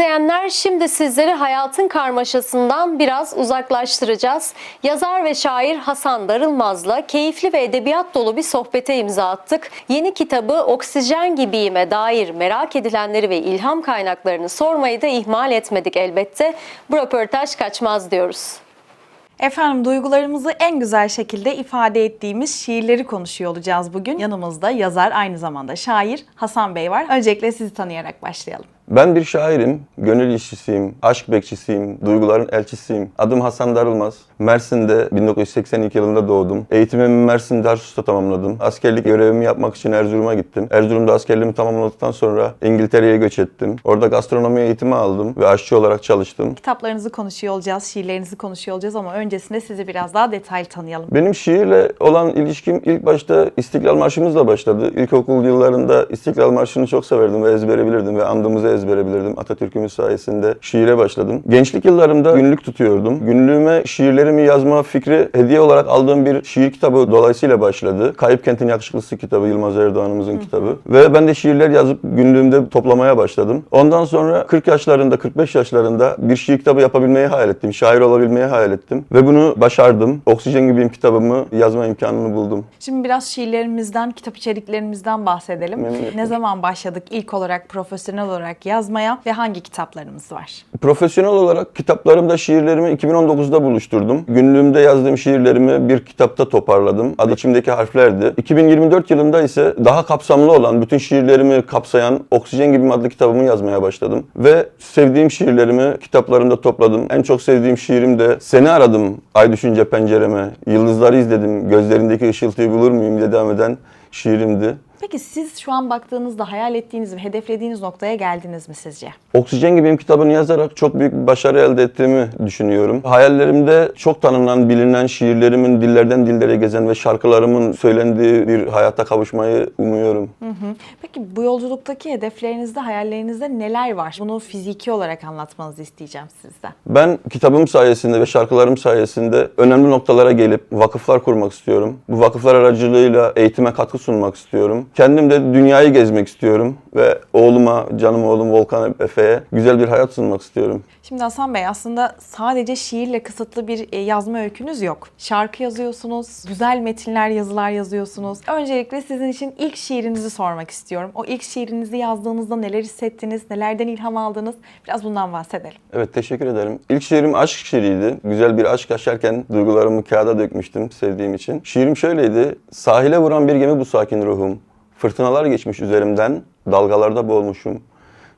izleyenler şimdi sizleri hayatın karmaşasından biraz uzaklaştıracağız. Yazar ve şair Hasan Darılmaz'la keyifli ve edebiyat dolu bir sohbete imza attık. Yeni kitabı Oksijen Gibiyime dair merak edilenleri ve ilham kaynaklarını sormayı da ihmal etmedik elbette. Bu röportaj kaçmaz diyoruz. Efendim duygularımızı en güzel şekilde ifade ettiğimiz şiirleri konuşuyor olacağız bugün. Yanımızda yazar aynı zamanda şair Hasan Bey var. Öncelikle sizi tanıyarak başlayalım. Ben bir şairim, gönül işçisiyim, aşk bekçisiyim, duyguların elçisiyim. Adım Hasan Darılmaz. Mersin'de 1982 yılında doğdum. Eğitimimi Mersin Darsus'ta tamamladım. Askerlik görevimi yapmak için Erzurum'a gittim. Erzurum'da askerliğimi tamamladıktan sonra İngiltere'ye göç ettim. Orada gastronomi eğitimi aldım ve aşçı olarak çalıştım. Kitaplarınızı konuşuyor olacağız, şiirlerinizi konuşuyor olacağız ama öncesinde sizi biraz daha detaylı tanıyalım. Benim şiirle olan ilişkim ilk başta İstiklal Marşımızla başladı. İlkokul yıllarında İstiklal Marşı'nı çok severdim ve ezbere bilirdim ve andımızı ezbere bilirdim. Atatürk'ümüz sayesinde şiire başladım. Gençlik yıllarımda günlük tutuyordum. Günlüğüme şiirlerimi yazma fikri hediye olarak aldığım bir şiir kitabı dolayısıyla başladı. Kayıp Kentin Yakışıklısı kitabı, Yılmaz Erdoğan'ımızın kitabı. Ve ben de şiirler yazıp günlüğümde toplamaya başladım. Ondan sonra 40 yaşlarında, 45 yaşlarında bir şiir kitabı yapabilmeyi hayal ettim. Şair olabilmeyi hayal ettim. Ve bunu başardım. Oksijen gibiyim kitabımı yazma imkanını buldum. Şimdi biraz şiirlerimizden, kitap içeriklerimizden bahsedelim. Memnuniyetle. Ne zaman başladık ilk olarak profesyonel olarak yazmaya ve hangi kitaplarımız var? Profesyonel olarak kitaplarımda şiirlerimi 2019'da buluşturdum. Günlüğümde yazdığım şiirlerimi bir kitapta toparladım. Adı içimdeki harflerdi. 2024 yılında ise daha kapsamlı olan, bütün şiirlerimi kapsayan Oksijen Gibiyim adlı kitabımı yazmaya başladım. Ve sevdiğim şiirlerimi kitaplarımda topladım. En çok sevdiğim şiirim de Seni aradım ay düşünce pencereme, yıldızları izledim, gözlerindeki ışıltıyı bulur muyum diye devam eden şiirimdi. Peki siz şu an baktığınızda hayal ettiğiniz ve hedeflediğiniz noktaya geldiniz mi sizce? Oksijen Gibiyim kitabını yazarak çok büyük bir başarı elde ettiğimi düşünüyorum. Hayallerimde çok tanınan, bilinen şiirlerimin dillerden dillere gezen ve şarkılarımın söylendiği bir hayata kavuşmayı umuyorum. Peki bu yolculuktaki hedeflerinizde, hayallerinizde neler var? Bunu fiziki olarak anlatmanızı isteyeceğim sizden. Ben kitabım sayesinde ve şarkılarım sayesinde önemli noktalara gelip vakıflar kurmak istiyorum. Bu vakıflar aracılığıyla eğitime katkı sunmak istiyorum. Kendim de dünyayı gezmek istiyorum ve oğluma, canım oğlum Volkan Efe'ye güzel bir hayat sunmak istiyorum. Şimdi Hasan Bey aslında sadece şiirle kısıtlı bir e, yazma öykünüz yok. Şarkı yazıyorsunuz, güzel metinler, yazılar yazıyorsunuz. Öncelikle sizin için ilk şiirinizi sormak istiyorum. O ilk şiirinizi yazdığınızda neler hissettiniz, nelerden ilham aldınız? Biraz bundan bahsedelim. Evet teşekkür ederim. İlk şiirim aşk şiiriydi. Güzel bir aşk yaşarken duygularımı kağıda dökmüştüm sevdiğim için. Şiirim şöyleydi. Sahile vuran bir gemi bu sakin ruhum. Fırtınalar geçmiş üzerimden, dalgalarda boğulmuşum.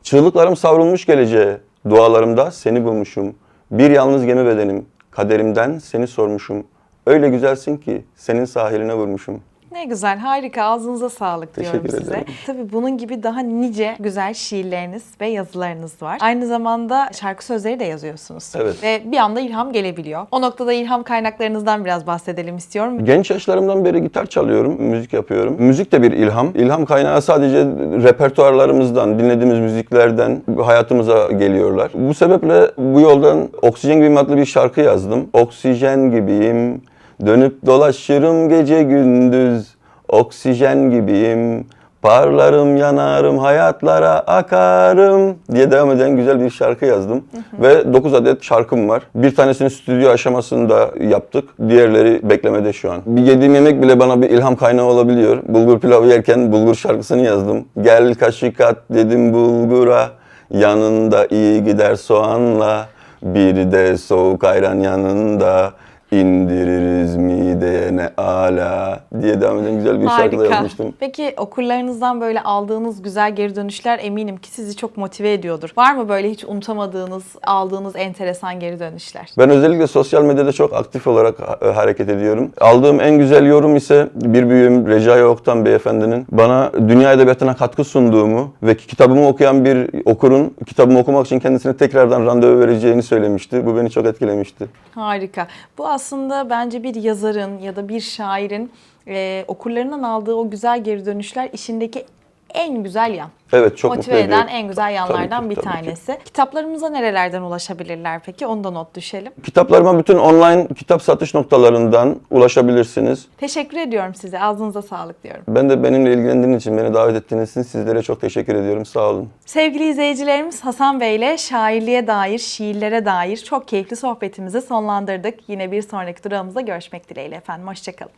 Çığlıklarım savrulmuş geleceğe, dualarımda seni bulmuşum. Bir yalnız gemi bedenim, kaderimden seni sormuşum. Öyle güzelsin ki senin sahiline vurmuşum. Ne güzel, harika. Ağzınıza sağlık diyorum Teşekkür size. ederim. Tabii bunun gibi daha nice güzel şiirleriniz ve yazılarınız var. Aynı zamanda şarkı sözleri de yazıyorsunuz. Evet. Ve bir anda ilham gelebiliyor. O noktada ilham kaynaklarınızdan biraz bahsedelim istiyorum. Genç yaşlarımdan beri gitar çalıyorum, müzik yapıyorum. Müzik de bir ilham. İlham kaynağı sadece repertuarlarımızdan, dinlediğimiz müziklerden hayatımıza geliyorlar. Bu sebeple bu yoldan Oksijen Gibiyim adlı bir şarkı yazdım. Oksijen gibiyim, dönüp dolaşırım gece gündüz. Oksijen gibiyim, Parlarım, yanarım, hayatlara akarım diye devam eden güzel bir şarkı yazdım. Ve 9 adet şarkım var. Bir tanesini stüdyo aşamasında yaptık. Diğerleri beklemede şu an. Bir yediğim yemek bile bana bir ilham kaynağı olabiliyor. Bulgur pilavı yerken bulgur şarkısını yazdım. Gel kaşık at dedim bulgura. Yanında iyi gider soğanla. Bir de soğuk ayran yanında. İndiririz mideye ne ala diye devam eden güzel bir şarkı da yazmıştım. Peki okurlarınızdan böyle aldığınız güzel geri dönüşler eminim ki sizi çok motive ediyordur. Var mı böyle hiç unutamadığınız, aldığınız enteresan geri dönüşler? Ben özellikle sosyal medyada çok aktif olarak ha- hareket ediyorum. Aldığım en güzel yorum ise bir büyüğüm Recai Oktan beyefendinin bana dünya edebiyatına katkı sunduğumu ve kitabımı okuyan bir okurun kitabımı okumak için kendisine tekrardan randevu vereceğini söylemişti. Bu beni çok etkilemişti. Harika. Bu aslında bence bir yazarın ya da bir şairin e, okurlarından aldığı o güzel geri dönüşler işindeki en güzel yan. Evet çok Motive mutlu eden ediyor. en güzel yanlardan Tabii ki, bir tabii ki. tanesi. Kitaplarımıza nerelerden ulaşabilirler peki? Onu da not düşelim. Kitaplarıma bütün online kitap satış noktalarından ulaşabilirsiniz. Teşekkür ediyorum size. Ağzınıza sağlık diyorum. Ben de benimle ilgilendiğiniz için, beni davet ettiğiniz için sizlere çok teşekkür ediyorum. Sağ olun. Sevgili izleyicilerimiz Hasan Bey ile şairliğe dair, şiirlere dair çok keyifli sohbetimizi sonlandırdık. Yine bir sonraki durağımızda görüşmek dileğiyle efendim. Hoşçakalın.